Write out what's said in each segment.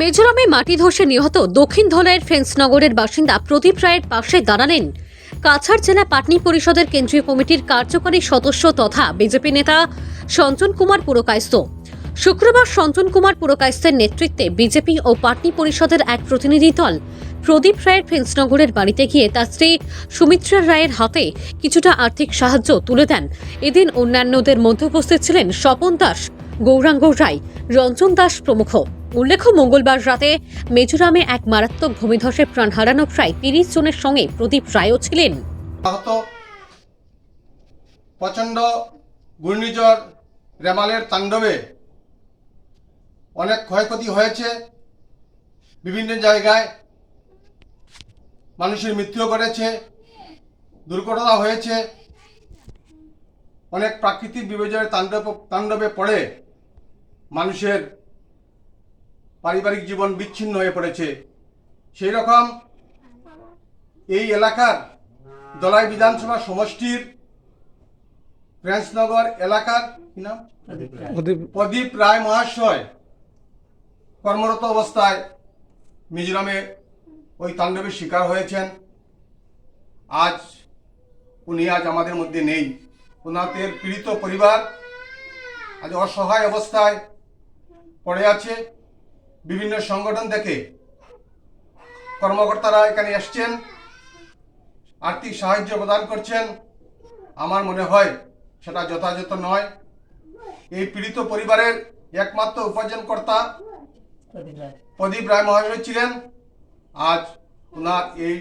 মিজোরামে মাটি ধসে নিহত দক্ষিণ ধলাইয়ের ফেন্সনগরের বাসিন্দা প্রদীপ রায়ের পাশে দাঁড়ালেন কাছাড় জেলা পাটনি পরিষদের কেন্দ্রীয় কমিটির কার্যকরী সদস্য তথা বিজেপি নেতা সঞ্জন কুমার পুরকায়স্থ। শুক্রবার সঞ্জন কুমার পুরকায়স্থের নেতৃত্বে বিজেপি ও পাটনি পরিষদের এক প্রতিনিধি দল প্রদীপ রায়ের ফেন্সনগরের বাড়িতে গিয়ে তার স্ত্রী সুমিত্রা রায়ের হাতে কিছুটা আর্থিক সাহায্য তুলে দেন। এদিন অন্যান্যদের মধ্যে উপস্থিত ছিলেন স্বপন দাস, গৌরাঙ্গ রায়, রঞ্জন দাস প্রমুখ। উল্লেখ্য, মঙ্গলবার রাতে মেজোরামে এক মারাত্মক ভূমিধসে প্রাণ হারানো প্রায় তিরিশ জনের সঙ্গে প্রদীপ রায়ও ছিলেন। আহত প্রচণ্ড ঘূর্ণিঝড় রেমালের তাণ্ডবে অনেক ক্ষয়ক্ষতি হয়েছে। বিভিন্ন জায়গায় মানুষের মৃত্যু ঘটেছে, দুর্ঘটনা হয়েছে। অনেক প্রাকৃতিক বিপর্যয়ের তাণ্ডব তাণ্ডবে পড়ে মানুষের পারিবারিক জীবন বিচ্ছিন্ন হয়ে পড়েছে। সেই রকম এই এলাকার দলাই বিধানসভা সমষ্টির ফ্রেন্সনগর এলাকার কি নাম? প্রদীপ রায় মহাশয় কর্মরত অবস্থায় মিজোরামে ওই তাণ্ডবের শিকার হয়েছেন। আজ উনি আজ আমাদের মধ্যে নেই। ওনাদের পীড়িত পরিবার আজ অসহায় অবস্থায় পড়ে আছে। বিভিন্ন সংগঠন থেকে কর্মকর্তারা এখানে এসছেন, আর্থিক সাহায্য প্রদান করছেন। আমার মনে হয় সেটা যথাযথ নয়। এই পীড়িত পরিবারের একমাত্র উপার্জনকর্তা প্রদীপ রায় মহাশয় ছিলেন। আজ ওনার এই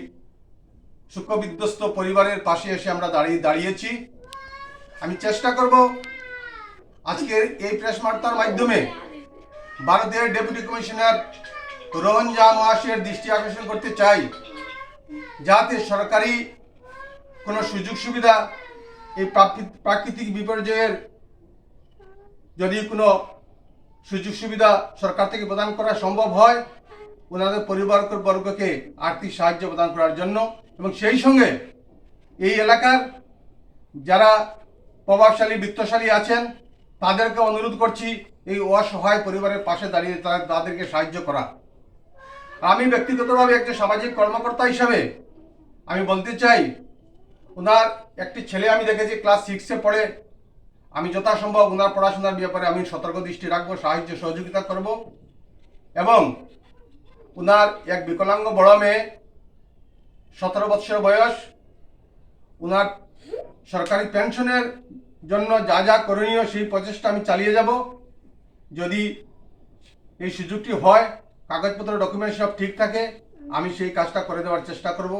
সুখবিধ্বস্ত পরিবারের পাশে এসে আমরা দাঁড়িয়ে দাঁড়িয়েছি। আমি চেষ্টা করব আজকের এই প্রেস বার্তার মাধ্যমে ভারতের ডেপুটি কমিশনার রোহন জা মহাশয়ের দৃষ্টি আকর্ষণ করতে চাই। যাতে সরকারি কোনো সুযোগ সুবিধা এই প্রাকৃতিক বিপর্যয়ের যদি কোনো সুযোগ সুবিধা সরকার থেকে প্রদান করা সম্ভব হয়, ওনাদের পরিবার বর্গকে আর্থিক সাহায্য প্রদান করার জন্য এবং সেই সঙ্গে এই এলাকার যারা প্রভাবশালী, বৃত্তশালী আছেন তাদেরকে অনুরোধ করছি, এই অসহায় পরিবারের পাশে দাঁড়িয়ে তাদেরকে সাহায্য করা। আমি ব্যক্তিগতভাবে একজন সামাজিক কর্মকর্তা হিসাবে আমি বলতে চাই, ওনার একটি ছেলে আমি দেখেছি ক্লাস সিক্সে পড়ে। আমি যথাসম্ভব ওনার পড়াশোনার ব্যাপারে আমি সতর্ক দৃষ্টি রাখব, সাহায্য সহযোগিতা করব এবং ওনার এক বিকলাঙ্গ বড় মেয়ে, সতেরো বৎসর বয়স, ওনার সরকারি পেনশনের জন্য যা যা করণীয় সেই প্রচেষ্টা আমি চালিয়ে যাব। যদি এই সুযোগটি হয়, কাগজপত্র ডকুমেন্ট সব ঠিক থাকে, আমি সেই কাজটা করে দেওয়ার চেষ্টা করব।